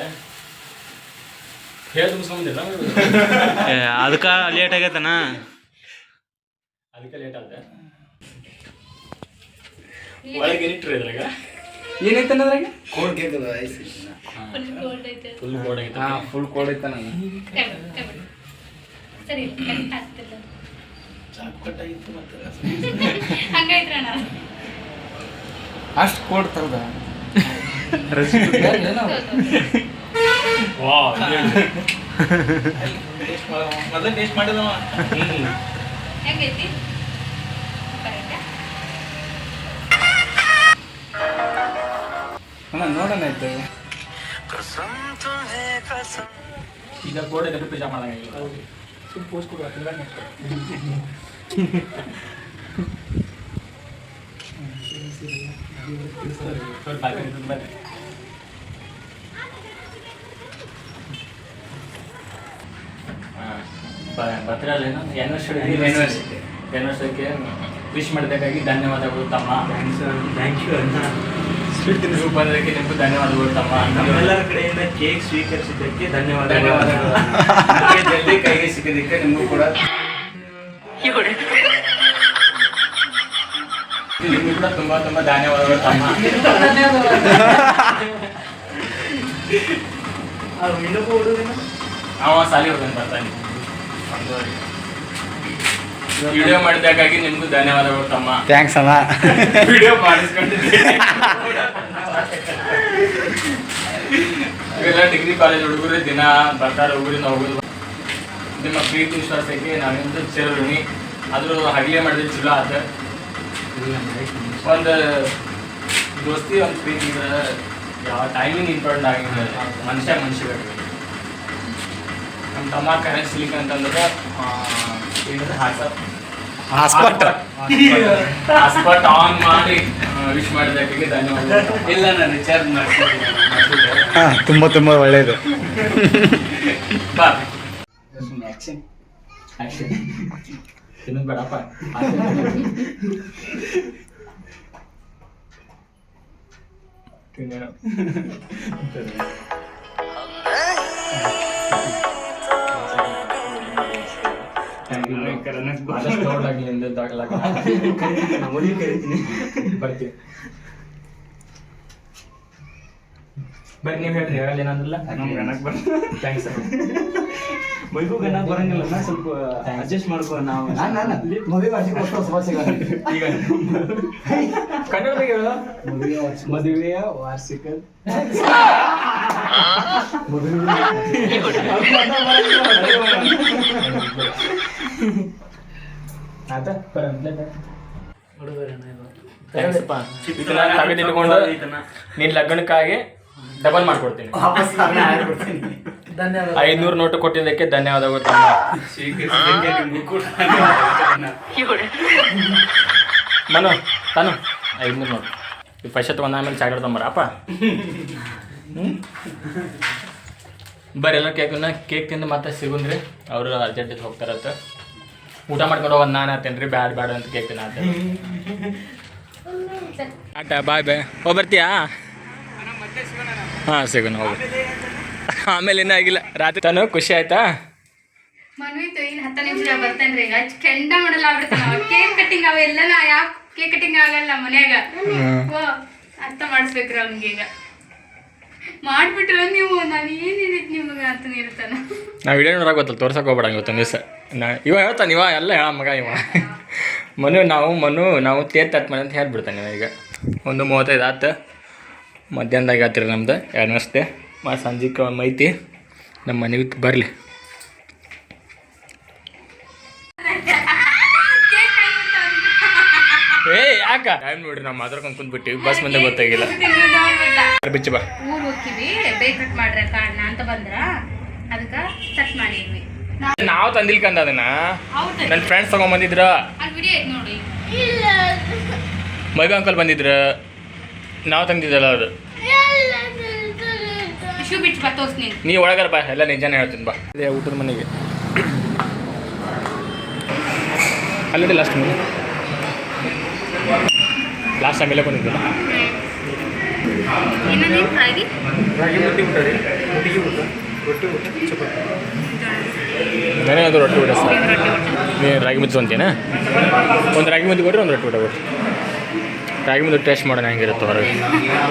ಹೇಳಿ ತುಂಬಿಸ್ಕೊಂಬಂದಿಲ್ಲ ಅದಕ್ಕೆ ಲೇಟ್ ಆಗೈತನ ಅದಕ್ಕೆ ಲೇಟ್ ಆದ ಒಳಗೆ ಏನಿಟ್ರಿ ಇದ್ರಾಗ ಏನೈತೆ ಅದ್ರಾಗ? ಫುಲ್ ಕೋಲ್ಡ್ ಐತೆ ಫುಲ್ ಆಗೈತೆ ಫುಲ್ ಕೋಡ್ ಐತೆ ನಾನು. ಸರಿ ಅಷ್ಟು ಕೋಡ್ ತರದ ಮೊದಲೇ ಟೇಸ್ಟ್ ಮಾಡಿದವ ಹೆಂಗೈತಿ ಅಣ್ಣ ನೋಡೋಣ ಆಯ್ತು ಈಗ ಗೋಡೆ ಪೂಜಾ ಮಾಡಂಗಿಲ್ಲ ಸುಮ್ ಪೋಸ್ಟ್ ಕೊಡು ತಿಂಗಳ ಬರ್ತಿರಲ್ಲ ಯೂನಿವರ್ಸಿಟಿ ಯೂನಿವರ್ಸಿಟಿ ಯೂನಿವರ್ಸಿಟಿಗೆ ವಿಶ್ ಮಾಡಬೇಕಾಗಿ ಧನ್ಯವಾದಗಳು ತಮ್ಮ. ಥ್ಯಾಂಕ್ ಯು ಅಣ್ಣ. ನೀವು ಬಂದಕ್ಕೆ ನಿಮಗೆ ಧನ್ಯವಾದಗಳು ತಮ್ಮ. ನಮ್ಮೆಲ್ಲರ ಕಡೆಯಿಂದ ಕೇಕ್ ಸ್ವೀಕರಿಸಿದ್ದಕ್ಕೆ ಧನ್ಯವಾದಗಳು. ಧನ್ಯವಾದಗಳು. ನಮಗೆ ಜಲ್ದಿ ಕೈಗೆ ಸಿಕ್ಕಿದ್ದಕ್ಕೆ ನಿಮಗೂ ಕೂಡ. ನಿಮಗೂ ಕೂಡ ತುಂಬಾ ತುಂಬಾ ಧನ್ಯವಾದಗಳು ತಮ್ಮ. ಇನ್ನೊಬ್ಬ ಹುಡುಗನ? ಅವ ಸಾಲಿ ಹೋಗ್ತಾನೆ ಬರ್ತಾನೆ. ವಿಡಿಯೋ ಮಾಡಿದ್ದಕ್ಕಾಗಿ ನಿಮಗೂ ಧನ್ಯವಾದಗಳು ತಮ್ಮ. ಥ್ಯಾಂಕ್ಸ್ ಅಣ್ಣ. ವಿಡಿಯೋ ಮಾಡಿಸ್ಕೊಂಡಿದ್ದೀನಿ ಇವೆಲ್ಲ ಡಿಗ್ರಿ ಕಾಲೇಜ್ ಹುಡುಗರು ದಿನ ಬರ್ತಾರೆ ಹುಡುಗರಿಂದ ಹೋಗೋದು. ನಿಮ್ಮ ಪ್ರೀತಿ ವಿಶ್ವಾಸಕ್ಕೆ ನಾವಿಂದು ಚಿರಋಣಿ ಆದರೂ ಹಗಲೇ ಮಾಡಿದ್ರೆ ಚಲೋ ಆತ. ಒಂದು ದೋಸ್ತಿ ಒಂದು ಪ್ರೀತಿ ಯಾವ ಟೈಮಿಂಗ್ ಇಂಪಾರ್ಟೆಂಟ್ ಆಗಿಲ್ಲ. ಮನುಷ್ಯ ಮನುಷ್ಯ ಬೇಕು ಕರೆಂಟ್ ಸಿಲಿಕ್ ಅಂತಂದ್ರೆ ಆ, ಏನಂದ್ರೆ ಹಾಸಪ್ ಹಾಸ್ಪಟ್ ಹಾಸ್ಪಾಟ್ ಆನ್ ಮಾಡಿ ವಿಶ್ ಮಾಡಿದ್ದಕ್ಕೆ ಧನ್ಯವಾದ ಇಲ್ಲ ನಾನು ರಿಚಾರ್ಜ್ ಮಾಡ್ತೀನಿ. ಹಾಂ ತುಂಬ ತುಂಬ ಒಳ್ಳೆಯದು ಬಾ. ಆ್ಯಕ್ಷನ್ ಬೇಡಪ್ಪ. ತಿನ್ನೇನು? ಆದಷ್ಟು ಕರಿತೀನಿ ಬರ್ತೀವಿ ಬರ್ರಿ ನೀವು ಹೇಳ್ರಿ ಹೇಳಲ್ಲ ಏನಂದ್ರಲ್ಲ? ನಮ್ಗೆ ಅನ್ನಕ್ ಬರ್ ಥ್ಯಾಂಕ್ಸ್ ಮೈಗೂ ಅನ್ನಕ್ ಬರಂಗಿಲ್ಲ ನಾ ಸ್ವಲ್ಪ ಅಡ್ಜಸ್ಟ್ ಮಾಡ್ಕೋ ನಾವು ಈಗ ಕನ್ನಡದಾಗ ಹೇಳು ಮದುವೆಯ ವಾರ್ಷಿಕ. ಥ್ಯಾಂಕ್ಸಪ್ಪ ಇದನ್ನ ತಗದಿಟ್ಕೊಂಡು ನಿನ್ನ ಲಗ್ನಕ್ಕಾಗಿ ಡಬಲ್ ಮಾಡ್ಕೊಡ್ತೀನಿ. ಐನೂರು ನೋಟು ಕೊಟ್ಟಿದ್ದಕ್ಕೆ ಧನ್ಯವಾದಗಳು ತಮ್ಮ ಮನು ತಾನು. ಐನೂರು ನೋಟು. ಈ ಪೈಸೆ ತೊಗೊಂಡು ಆಮೇಲೆ ಚಾಕ್ಲೇಟ್ ತೊಂಬರಪ್ಪ ಬರ್ರಿ ಎಲ್ಲ ಕೇಕನ್ನ ಕೇಕ್ ತಿಂದು ಮತ್ತೆ ಸಿಗುಂದ್ರಿ. ಅವರು ಅರ್ಜೆಂಟಿಗೆ ಹೋಗ್ತಾರತ್ತ ಊಟ ಮಾಡ್ಕೊಂಡು ಹೋಗೋದು ನಾನು ಆತೇನೆ ರೀ ಬ್ಯಾಡ ಬ್ಯಾಡ ಅಂತ ಕೇಳ್ತೀನಿ ತಿನ್ನ ಆಟ ಬಾಯ್ ಬಾಯ್. ಹೋಗಿ ಬರ್ತೀಯಾ? ಹಾಂ ಸಿಗೋಣ ಹೋಗಿ. ಆಮೇಲೆ ಇನ್ನೂ ಆಗಿಲ್ಲ. ರಾತ್ರಿ ತಾನು ಖುಷಿ ಆಯ್ತಾ? ಮನ್ವಿತ್ತು ಇನ್ನು ಹತ್ತು ನಿಮಿಷ ಈಗ. ಕೆಂಡ ಮಾಡಲ್ಲ ಆಗ್ಬಿಡ್ತಾನ ಕೇಕ್ ಕಟ್ಟಿಂಗ್ ಅವೆಲ್ಲ ನಾ ಯಾವ ಕೇಕ್ ಕಟ್ಟಿಂಗ್ ಆಗಲ್ಲ ಮನ್ಯಾಗ. ಓ ಅರ್ಥ ಮಾಡಿಸ್ಬೇಕ್ರಿ ಅವ್ನಿಗೆ ಈಗ. ಮಾಡ್ಬಿಟ್ರ ನೀವು ನಾನು ನಿಮಗೆ ಅಂತ ಇರ್ತಾನ ವಿಡಿಯೋ ನೋಡಕ್ಕೆ ಗೊತ್ತಲ್ಲ ತೋರ್ಸಕ್ ಹೋಗ್ಬೇಡ ಇವತ್ತೊಂದು ದಿವಸ. ನಾ ಇವ ಹೇಳ್ತಾನೆ, ಇವ ಎಲ್ಲ ಹೇಳ ಮಗ ಇವ. ಮನು, ನಾವು ಮನು, ನಾವು ತೇತ್ ತತ್ ಮನೆ ಅಂತ ಹೇಳ್ಬಿಡ್ತಾನೆ ಇವ ಈಗ. ಒಂದು ಮೂವತ್ತೈದು ಆತು. ಮಧ್ಯಾಹ್ನದಾಗ ಆತ್ರಿ ನಮ್ದು ಎರಡು ವರ್ಷತೆ ಮತ್ತು ಸಂಜೆಗೆ ಮೈತಿ. ನಮ್ಮ ಮನೆಗೆ ಬರಲಿ. ಏ, ಯಾಕ? ಟೈಮ್ ನೋಡ್ರಿ, ನಾವು ಮಾತಾಡ್ಕೊಂಡು ಕುಂತ್ಬಿಟ್ಟಿವಿ. ಬಸ್ ಮುಂದೆ ಗೊತ್ತಾಗಿಲ್ಲ. ಬಿಚ್ಚಿ ಬಾ. ಊರ್ ಹೋಗ್ತೀವಿ ಬೇಕಟ್ ಮಾಡ್ರಿ ಮಾಡ್ರೆ ಅಂತ ಬಂದ್ರ? ಅದಕ್ಕ ಕಟ್ ಮಾಡಿದ್ವಿ. ನಾವು ತಂದಿಲ್ಕಂದ ಅದನ್ನ. ಹೌದು. ನನ್ನ ಫ್ರೆಂಡ್ಸ್ ತಗೊಂಡ್ ಬಂದಿದ್ರ. ವಿಡಿಯೋ ಐತೆ ನೋಡಿ. ಮೈಗ ಅಂಕಲ್ ಬಂದಿದ್ರ. ನಾವ್ ತಂದಿದ್ದಲ್ಲ ಅದು. ನೀ ಒಳಗಾರ ಬಾ ಎಲ್ಲ ನಿಜಾನೇ ಹೇಳ್ತೀನಿ ಬಾ. ಅದೇ ಊಟದ ಮನೆಗೆ. ಅಲ್ಲಿದೆ ಲಾಸ್ಟ್ ಮನೆ ಲಾಸ್ಟ್ ಆಮೇಲೆ ಬಂದಿದ್ದಲ್ಲ ರೊಟ್ಟಿ ಊಟ ರೊಟ್ಟಿ ಊಟ ಚಪಾತಿ. ನನಗೆ ಅದು ರೊಟ್ಟಿ ಊಟ ಸರ್. ನೀನು ರಾಗಿ ಮುದ್ದೆ ಅಂತೀನ ಒಂದು ರಾಗಿ ಮುದ್ದೆ ಕೊಡ್ರಿ ಒಂದು ರೊಟ್ಟಿ ಬಿಡ ಕೊಡ್ರಿ ರಾಗಿ ಮುದ್ದೆ ಟೇಸ್ಟ್ ಮಾಡೋಣ ಹೆಂಗಿರುತ್ತೆ ಹೊರಗೆ.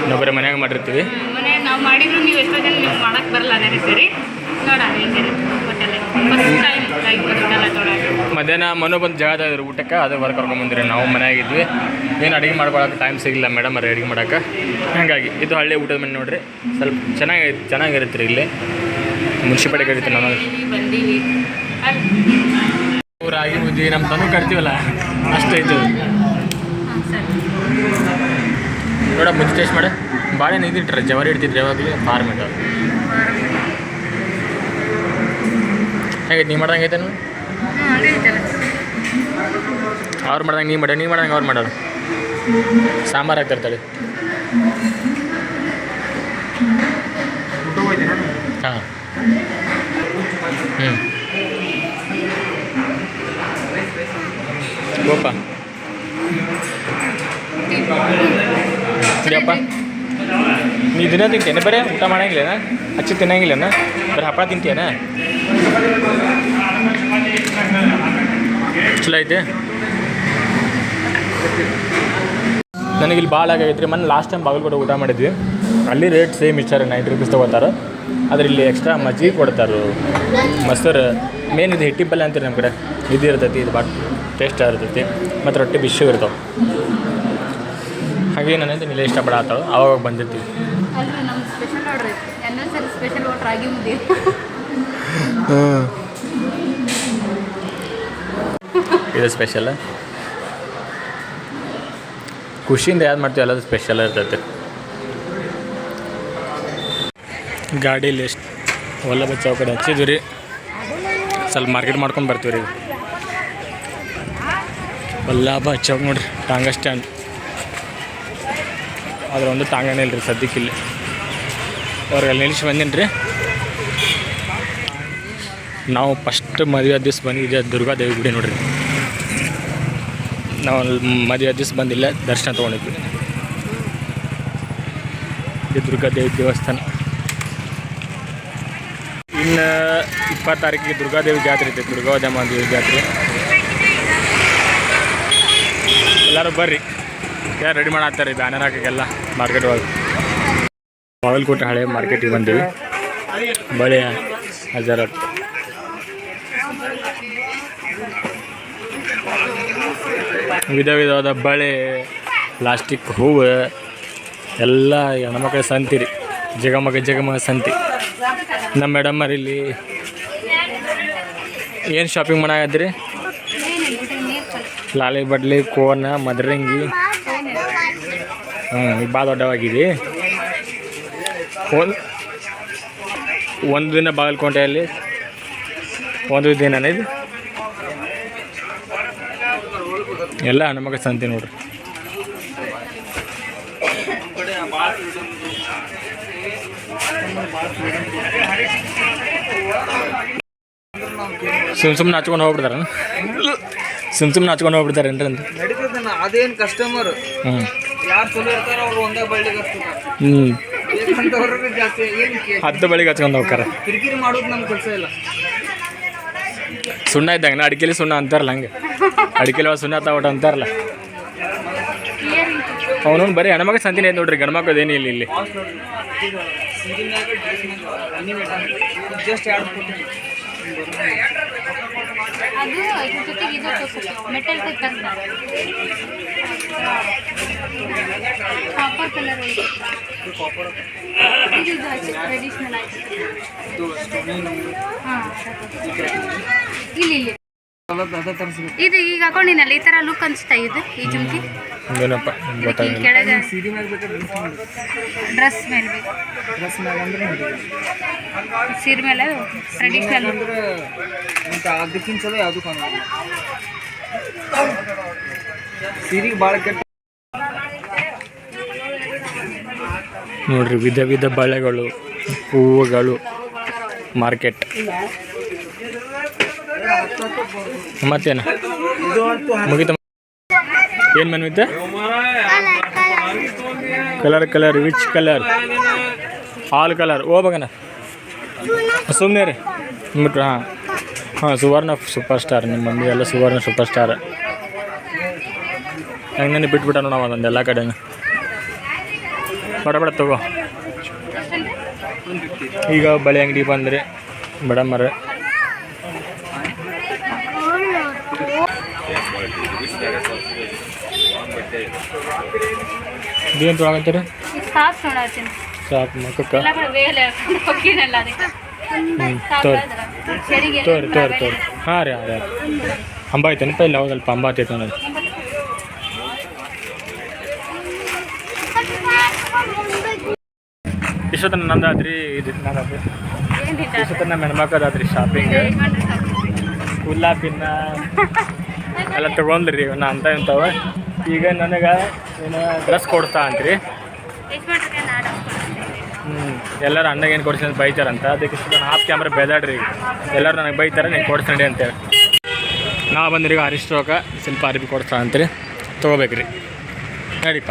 ನಾವು ಬರೀ ಮನ್ಯಾಗ ಮಾಡಿರ್ತೀವಿ. ನಾವು ಮಾಡಿದ್ರು ನೀವು ಎಷ್ಟೋ ಜನ ನೀವು ಬರಲ್ಲ ಅದೇ ರೀತಿ ನೋಡೋಣ ಮಧ್ಯಾಹ್ನ ಮನು ಬಂದು ಜಾಗದ ಇದ್ರು ಊಟಕ್ಕೆ ಅದೇ ಹೊರಗೆ ಕರ್ಕೊಂಬಂದಿರಿ ನಾವು ಮನೆಯಾಗಿದ್ವಿ. ಏನು ಅಡುಗೆ ಮಾಡ್ಕೊಳಕ್ಕೆ ಟೈಮ್ ಸಿಗಲಿಲ್ಲ ಮೇಡಮ್ ಅವ್ರು ಅಡುಗೆ ಮಾಡೋಕ್ಕೆ. ಹಾಗಾಗಿ ಇದು ಹಳ್ಳಿ ಊಟದ ಮನೆ ನೋಡ್ರಿ. ಸ್ವಲ್ಪ ಚೆನ್ನಾಗಿ ಚೆನ್ನಾಗಿರುತ್ತೆ ರೀ ಇಲ್ಲಿ. ಮುನ್ಸಿಪಾಲಿಟಿ ಕರಿತೀವಿ ನಾನು ಬಂದೀವಿ. ರಾಗಿ ಮುದ್ದೆ ನಮ್ಮ ತನು ಕಟ್ತೀವಲ್ಲ ಅಷ್ಟೈತು ಹಾಂ ಸರಿ. ನೋಡ ಮುದ್ದೆ ಟೇಸ್ಟ್ ಮಾಡಿ. ಭಾಳ ಇದ್ದಿಟ್ರೆ ಜವಾರಿ ಇಡ್ತಿದ್ರು ಯಾವಾಗಲೂ ಫಾರ್ಮ್ ಇಟ್ಟು ಹೇಗೆ ನೀವು ಮಾಡ್ದಂಗೆ ಐತೆ ಅವ್ರು ಮಾಡ್ದಂಗೆ ನೀವು ಮಾಡ್ಯಾರ ನೀವು ಮಾಡ್ದಂಗೆ ಅವ್ರು ಮಾಡೋರು. ಸಾಂಬಾರು ಹಾಕ್ತಿರ್ತಾಳೆ ಹಾಂ. ಹ್ಞೂ ನೀ ದಿನ ತಿಂತೇನೆ, ಬರೀ ಊಟ ಮಾಡಂಗಿಲ್ಲನ? ಹಚ್ಚಿ ತಿನ್ನಂಗಿಲ್ಲನ? ಬರೀ ಹಪ್ಪಳ ತಿಂತೀಯನ ಚಲೋ ಐತೆ. ನನಗಿಲ್ಲಿ ಭಾಳ ಆಗೈತ್ರಿ ರೀ ಮೊನ್ನೆ ಲಾಸ್ಟ್ ಟೈಮ್ ಬಾಗಲಕೋಟೆ ಊಟ ಮಾಡಿದ್ವಿ. ಅಲ್ಲಿ ರೇಟ್ ಸೇಮ್ ಇಷ್ಟಾರೆ ನೈಂಟಿ ರುಪೀಸ್ ತೊಗೋತಾರೆ. ಆದ್ರೆ ಇಲ್ಲಿ ಎಕ್ಸ್ಟ್ರಾ ಮಜ್ಜಿಗೆ ಕೊಡ್ತಾರೆ. ಮೊಸರು ಮೇನ್ ಇದು ಹಿಟ್ಟಿ ಪಲ್ಯ ಅಂತೀರಿ ನಮ್ಮ ಕಡೆ ಇದು ಇರ್ತೈತಿ ಇದು ಭಾಳ ಟೇಸ್ಟ್ ಇರ್ತೈತಿ ಮತ್ತು ರೊಟ್ಟಿ ಬಿಸಿ ಇರ್ತಾವೆ. ಹಾಗೆ ನನಗೆ ಇಲ್ಲೇ ಇಷ್ಟಪಡತ್ತಾಳು ಅವಾಗ ಬಂದಿರ್ತೀವಿ. ಇದು ಸ್ಪೆಷಲ್ ಖುಷಿಯಿಂದ ಯಾವ್ದು ಮಾಡ್ತೀವಿ ಎಲ್ಲದು ಸ್ಪೆಷಲ್ ಇರ್ತೈತೆ. ಗಾಡೀಲಿ ಎಷ್ಟು ಹೊಲ್ಲ ಬಚ್ಚಾವ ಕಡೆ ಹಚ್ಚಿದ್ವಿ ರೀ. ಸ್ವಲ್ಪ ಮಾರ್ಕೆಟ್ ಮಾಡ್ಕೊಂಡು ಬರ್ತೀವಿ ರೀ. ವಲ್ಲಾಭ ಚೌಕ್ ನೋಡ್ರಿ, ಟಾಂಗ ಸ್ಟ್ಯಾಂಡ್. ಆದ್ರೆ ಒಂದು ಟಾಂಗನೇ ಇಲ್ಲ ರೀ ಸದ್ಯಕ್ಕೆ ಇಲ್ಲಿ. ಅವ್ರಿಗೆ ಅಲ್ಲಿ ನಿಲ್ಸಿ ಬಂದೀನಿ ರೀ. ನಾವು ಫಸ್ಟ್ ಮದುವೆ ದಿವಸ ಬಂದಿದ್ದೆ ದುರ್ಗಾದೇವಿ ಗುಡಿ ನೋಡ್ರಿ. ನಾವು ಮದುವೆ ದಿವ್ಸ ಬಂದಿಲ್ಲ ದರ್ಶನ ತೊಗೊಂಡಿದ್ವಿ. ದುರ್ಗಾದೇವಿ ದೇವಸ್ಥಾನ. ಇನ್ನು ಇಪ್ಪತ್ತು ತಾರೀಕಿಗೆ ದುರ್ಗಾದೇವಿ ಜಾತ್ರೆ ಐತೆ ದುರ್ಗಾದೇವ ದೇವಿ ಜಾತ್ರೆ. ಎಲ್ಲರೂ ಬರ್ರಿ. ಯಾರು ರೆಡಿ ಮಾಡತ್ತಾರೆ ಬ್ಯಾನರ್ ಹಾಕಕ್ಕೆಲ್ಲ ಮಾರ್ಕೆಟ್ ಒಳಗೆ. ಬಾಗಲಕೋಟೆ ಹಳೆ ಮಾರ್ಕೆಟಿಗೆ ಬಂದೀವಿ. ಬಳೆ, ಹಜಾರ. ವಿಧ ವಿಧವಾದ ಬಳೆ ಪ್ಲಾಸ್ಟಿಕ್ ಹೂವು, ಎಲ್ಲ ಹೆಣ್ಮಕ್ಳ ಸಂತಿರಿ. ಜಗಮಗ ಜಗಮಗ ಸಂತಿ. ನಮ್ಮ ಮೇಡಮ್ ಇಲ್ಲಿ ಏನು ಶಾಪಿಂಗ್ ಮಾಡಾಕತ್ತೀರಿ? ಲಾಲಿ ಬಡ್ಲಿ, ಕೋನ, ಮದರಂಗಿ. ಹ್ಞೂ ಭಾಳ ದೊಡ್ಡವಾಗಿದೆ. ಒಂದು ಒಂದು ದಿನ ಬಾಗಲಕೋಟೆಯಲ್ಲಿ. ಒಂದು ದಿನ ಇದು? ಎಲ್ಲ ನಮಗೆ ಸಂತಿ ನೋಡ್ರಿ. ಸುಮ್ ಸುಮ್ಮನೆ ಹಚ್ಕೊಂಡು ಹೋಗ್ಬಿಡ್ತಾರ ಸುಮ್ ಸುಮ್ಮನೆ ಹಚ್ಕೊಂಡು ಹೋಗ್ಬಿಡ್ತಾರೆ ಏನ್ರಿ ಅದೇನು ಕಸ್ಟಮರ್ ಹ್ಞೂ ಯಾರು ಚಲೋ ಇರ್ತಾರ ಅವ್ರು ಒಂದೇ ಬಳ್ಳಿಗೆ ಹ್ಞೂ ಬೇಕಂತವ್ರಿಗೆ ಜಾಸ್ತಿ ಏನ್ ಕೇ- ಹತ್ತು ಬಳಿಗೆ ಹಚ್ಕೊಂಡು ಹೋಗ್ತಾರೆ. ಕಿರಿಕಿರಿ ಮಾಡೋದು ಕೆಲಸ ಇಲ್ಲ. ಸುಣ್ಣ ಇದ್ದಂಗೆ ಅಡಿಕೆಲಿ ಸುಣ್ಣ ಅಂತಾರಲ್ಲ ಹಂಗೆ. ಅಡಿಕೆಲಿ ಸುಣ್ಣ ತಾವಟ ಅಂತಾರಲ್ಲ. ಅವನು ಬರೀ ಹೆಣ್ಮಗ ಸಂತಿನ ಐತೆ ನೋಡ್ರಿ ಗಂಡ್ಮಕ್ಳು ಏನಿಲ್ಲ ಇಲ್ಲಿ ಕೊಟ್ಟು ಅದು ಇದ್ರ ಜೊತೆಗೆ ಇದು ಮೆಟಲ್ ಟೈಪ್ ತಂದ ಕಾಪರ್ ಕಲರ್ ಇದು ಇದು ಟ್ರೆಡಿಷನಲ್ ಆಯ್ತು ಹಾಂ ಇಲ್ಲಿ ಇಲ್ಲಿ. ಅದ ತರಿಸ್ಬೇಕು ಇದು ಈಗ ಹಾಕೊಂಡಿನಲ್ಲ ಈ ತರ ಲುಕ್ ಅನ್ಸ್ತಾ ಇದು ಈ ಜುಮ್ಕಿ ಏನಪ್ಪ ಕೆಳಗೆ ಸೀರೆ ಡ್ರೆಸ್ ಮೇಲೆ ಬೇಕು. ಡ್ರೆಸ್ ಮ್ಯಾಗ ಅಂದ್ರೆ ಹಿಡಿದು. ಸೀರೆ ಮೇಲೆ ಟ್ರೆಡಿಷನಲ್ ಅಂದ್ರೆ ಮತ್ತೆ ಅದಕ್ಕಿಂತ ಚಲೋ ಯಾವುದು ಭಾಳ ಕೆಟ್ಟ ನೋಡ್ರಿ ವಿಧ ವಿಧ ಬಳೆಗಳು ಹೂವುಗಳು ಮಾರ್ಕೆಟ್ ಮತ್ತೇನು? ಮುಗಿತ. ಏನು ಮನವಿತ colour colour which colour all colour ಬಗನ ಸುಮ್ಮನೆ ರೀ ಬಿಟ್ರು ಹಾಂ. ಹಾಂ, ಸುವರ್ಣ ಸೂಪರ್ ಸ್ಟಾರ್ ನಿಮ್ಮ ಮಮ್ಮಿ ಎಲ್ಲ ಸುವರ್ಣ ಸೂಪರ್ ಸ್ಟಾರ್ ಹೆಂಗೆ ನನಗೆ ಬಿಟ್ಬಿಟ್ಟ ನೋಡವ ಒಂದೊಂದು ಎಲ್ಲ ಕಡೆನೂ. ಬಡ ಬಡ ತಗೋ. ಈಗ ಬಳೆ ಅಂಗಡಿ ಬಂದರೆ ಬಡ ಮರ ಇದೇನು ತೊಗೊಳತ್ತೀರಿ ಸಾಕು ನೋಡತ್ತೀನಿ ಸಾಪ್ ಮಕ್ಕಕ್ಕ ಎಲ್ಲ ಕಡೆ ವೇಲೆ ಹೋಗಿನಲ್ಲ ಅದಕ್ಕೆ ತೋರಿ. ತೋರಿ ತೋರಿ ತೋರಿ. ಹಾಂ ರೀ ಹಾಂ ರೀ ಅಂಬ ಐತೇನಪ್ಪ ಇಲ್ಲ ಹೌದಲ್ಪ ಅಂಬ ಆತೈತೆ ನೋಡಿ ಇಷ್ಟೊತ್ತನ ನಂದಾದ್ರಿ ಇದು ನಂದಾದ್ರಿ ಇಷ್ಟೊತ್ತನ ನಮ್ಮ ಹೆಣ್ಮಕ್ಳದಾದ್ರಿ ಶಾಪಿಂಗ್ ಕುಲ್ಲಾ ಪಿನ್ನ ಎಲ್ಲ ತಗೊಂಡ್ರಿ ನಾ ಅಂತ ಇಂಥವ ಈಗ ನನಗೆ ಏನು ಡ್ರೆಸ್ ಕೊಡ್ತಾ ಅಂತ್ರಿ ಹ್ಞೂ ಎಲ್ಲರೂ ಅಣ್ಣಗೆ ಏನು ಕೊಡ್ಸಿ ಅಂತ. ಬೈತಾರಂತ ಅದಕ್ಕೆ ಹಾಫ್ ಕ್ಯಾಮ್ರಾ ಬೆದಾಡ್ರಿ ಈಗ. ಎಲ್ಲರೂ ನನಗೆ ಬೈತಾರೆ ನೀನು ಕೊಡ್ಸಂಡಿ ಅಂತೇಳಿ. ನಾ ಬಂದ್ರಿ ಈಗ ಹರೀಶ್ ರೊಕ್ಕ ಸ್ವಲ್ಪ ಅರಿಬಿ ಕೊಡ್ತಾ ಅಂತೀರಿ. ತೊಗೋಬೇಕ್ರಿ. ನಡೀಪ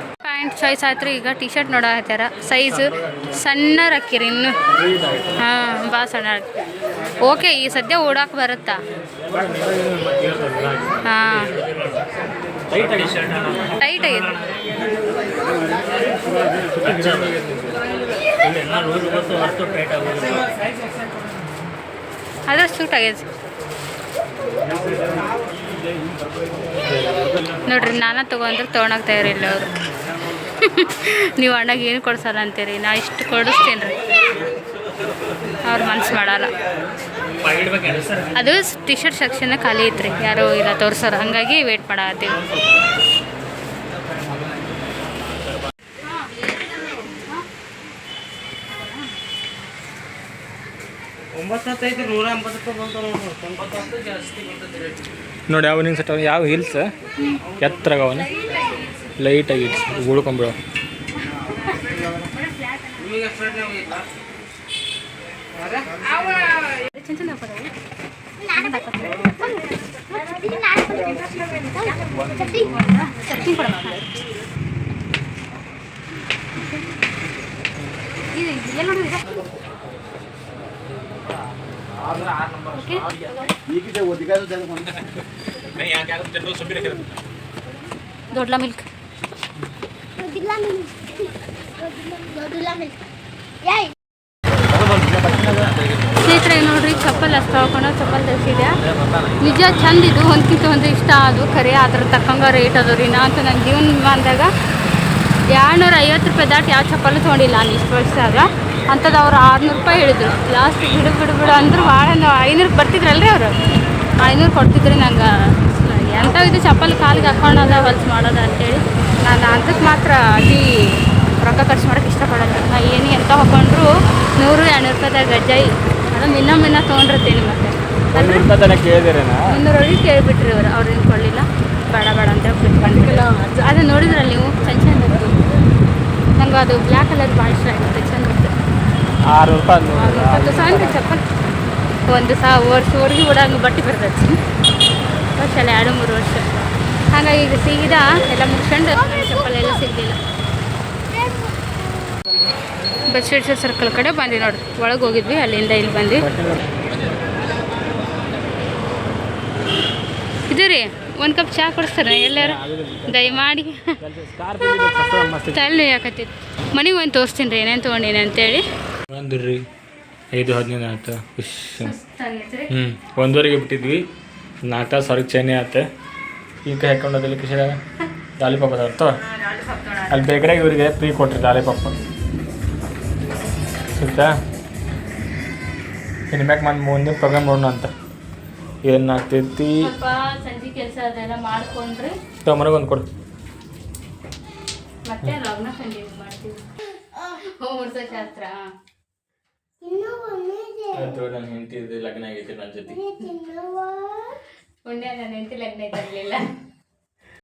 ಪ್ಯಾಂಟ್ ಚಾಯ್ಸ್ ಆಯ್ತು ಈಗ ಟಿ ಶರ್ಟ್ ನೋಡತ್ತಾರ ಸೈಜ್ ಸಣ್ಣ ರಕ್ಕಿರಿ ಇನ್ನು. ಹಾಂ ಭಾಳ ಸಣ್ಣ ಓಕೆ ಈ ಸದ್ಯ ಓಡಾಕೆ ಬರುತ್ತಾ? ಹಾಂ. ಟೈಟ್ ಆಗಿದೆ ಅದ್ರ ಸೂಟ್ ಆಗೈತೆ ನೋಡ್ರಿ, ನಾನ ತಗೊಂಡ್ರೆ ತೊಗೊಳಕ್ ತಯಾರಿಲ್ಲ ಅವರು. ನೀವು ಅಣ್ಣಗೆ ಏನು ಕೊಡ್ಸಲ್ಲ ಅಂತೀರಿ? ನಾ ಇಷ್ಟು ಕೊಡಿಸ್ತೀನಿ ರೀ. ಅವ್ರು ಮನ್ಸು ಮಾಡಲ್ಲ. ಅದು ಟಿ ಶರ್ಟ್ ಸೆಕ್ಷನ್ ಖಾಲಿ ಐತ್ರಿ. ಯಾರು ಇಲ್ಲ ತೋರ್ಸೋರು. ಹಂಗಾಗಿ ವೇಟ್ ಮಾಡತ್ತೀವಿ. ನೋಡಿ, ಯಾವ ನಿಂಗೆ ಯಾವ ಹಿಲ್ಸ್ ಎತ್ತರಾಗ ಅವನು? ಲೈಟಾಗಿ ಉಳ್ಕೊಂಬಿಡೋ ನಿಮಗೆ ಫ್ರೆಂಡ್ ಇಲ್ಲ ದೊಡ್ಡ ಮಿಲ್ಕ್ ಸ್ನೇಹಿತರೆ, ನೋಡ್ರಿ, ಚಪ್ಪಲ್ ಅಷ್ಟು ಹಾಕೋಣ ಚಪ್ಪಲ್ ತರಿಸಿದ್ಯಾ ನಿಜ ಚಂದ ಇದು, ಒಂದ್ಕಿಂತ ಒಂದು ಇಷ್ಟ, ಅದು ಖರೆ ಅದ್ರ ತಕ್ಕಂಗ ರೇಟ್ ಅದು ರೀ. ನಾ ಅಂತೂ ನನ್ನ ಜೀವನ ಬಂದಾಗ ಎರಡ್ನೂರ ಐವತ್ತು ರೂಪಾಯಿ ದಾಟಿ ಯಾವ ಚಪ್ಪಲು ತೊಗೊಂಡಿಲ್ಲ ನಾನು ಇಷ್ಟು ವರ್ಷದಾಗ ಅಂಥದ್ದು ಅವ್ರು ಆರುನೂರು ರೂಪಾಯಿ ಹೇಳಿದ್ರು. ಲಾಸ್ಟ್ ಬಿಡು ಬಿಡು ಬಿಡು ಅಂದ್ರೆ ಭಾಳ ಐನೂರು ಬರ್ತಿದ್ರಲ್ರಿ ಅವರು? ಐನೂರು ಕೊಡ್ತಿದ್ರಿ ನಂಗೆ. ಎಂಥ ಇದು ಚಪ್ಪಲ್ ಕಾಲಿಗೆ ಹಾಕ್ಕೊಂಡದ ಹೊಲ್ಸು ಮಾಡೋದ ಅಂತೇಳಿ. ನಾನು ಅದಕ್ಕೆ ಮಾತ್ರ ಅತಿ ರೊಕ್ಕ ಖರ್ಚು ಮಾಡೋಕೆ ಇಷ್ಟಪಡಲ್ಲ ನಾ ಏನು ಎಂತ ಹಾಕೊಂಡ್ರು ನೂರು ಎರಡು ರೂಪಾಯಿದಾಗ ಗಜ್ಜಾಯಿ. ಅದು ಮಿನ್ನ ಮಿನ್ನ ತೊಗೊಂಡಿರ್ತೀನಿ ಮತ್ತೆ. ಮುನ್ನೂರೊಳಗೆ ಕೇಳಿಬಿಟ್ರಿ ಇವರು. ಅವ್ರು ಏನು ಕೊಡಲಿಲ್ಲ. ಬೇಡ ಬೇಡ ಅಂತ ಬಿಟ್ಕೊಂಡಿಲ್ಲ ಅದು ನೋಡಿದ್ರಲ್ಲ ನೀವು? ಚಂದ ಚೆಂದ ನಂಗೆ ನಂಗೆ ಅದು ಬ್ಲ್ಯಾಕ್ ಕಲರ್ ಭಾಳ ಇಷ್ಟ ಆಗುತ್ತೆ ಚಂದ ಇತ್ತು ಆರು ರೂಪಾಯಿ ಸಾವಿರ ಚಪ್ಪಲ್. ಒಂದು ಸಾವಿರ ವರ್ಷವರೆಗೂ ಕೂಡ ಹಂಗೆ ಬಟ್ಟೆ ಬರ್ತೈತಿ ವರ್ಷ ಅಲ್ಲ ಎರಡು ಮೂರು ವರ್ಷ. ಹಾಗಾಗಿ ಈಗ ಸೀದಾ ಎಲ್ಲ ಮುಗಿಸ್ಕೊಂಡು ಚಪ್ಪಲ್ ಎಲ್ಲ ಸಿಗಲಿಲ್ಲ ಬಸವೇಶ್ವರ ಸರ್ಕಲ್ ಕಡೆ ಬಂದ್ವಿ ನೋಡಿ. ಒಳಗೆ ಹೋಗಿದ್ವಿ ಅಲ್ಲಿಂದ ಇಲ್ಲಿ ಬಂದ್ವಿ. ಇದು ರೀ ಒಂದು ಕಪ್ ಚಹಾ ಕೊಡಿಸ್ತಾರೆ ಎಲ್ಲರೂ? ದಯಮಾಡಿ. ತಲೆ ಯಾಕತ್ತಿ ಮನೆಗೆ ಒಂದು ತೋರಿಸ್ತೀನಿ ರೀ ಏನೇನು ತೊಗೊಂಡೀನಿ ಅಂತೇಳಿ. ರೀ ಐದು ಹದಿನೈದು ಆಯ್ತು? ಖುಷ್ ಹ್ಞೂ ಒಂದುವರೆಗೆ ಬಿಟ್ಟಿದ್ವಿ. ನಾಲ್ಕು ತಾಸು ಹೊರಗೆ ಚೇನೆ ಆಯ್ತು ಈಗ ಕೈ ಹಾಕೊಂಡು ಅದಲ್ಲಿ ಕಿಶಾಗ ಲಾಲಿಪಾಪ್ ಅದಾವ ಅಲ್ಲಿ ಬೇಕರೆ ಇವರಿಗೆ ಫ್ರೀ ಕೊಟ್ರಿ ಲಾಲಿಪಾಪ್. ಸಿಗ್ತಾ? ಇನ್ನು ಮ್ಯಾಕ್ ಮತ್ತೆ ಮುಂದಿನ ಪ್ರೋಗ್ರಾಮ್ ನೋಡೋಣ ಅಂತ. ಏನಾಗ್ತೈತಿ? ಸ್ವಲ್ಪ ಸಂಜೆ ಕೆಲಸ ಅದೆಲ್ಲ ಮಾಡ್ಕೊಂಡ್ರಿ. ತಮ್ಮನಿಗೆ ಒಂದು ಕೊಡು. ಅದು ನನ್ನ ಹೆಂಡತಿ ಲಗ್ನ ಆಗೈತಿ ನನ್ನ ಜೊತೆ. ಪುಣ್ಯ ನನ್ನ ಹೆಂಡತಿ ಲಗ್ನ ಇದ್ದಿರಲಿಲ್ಲ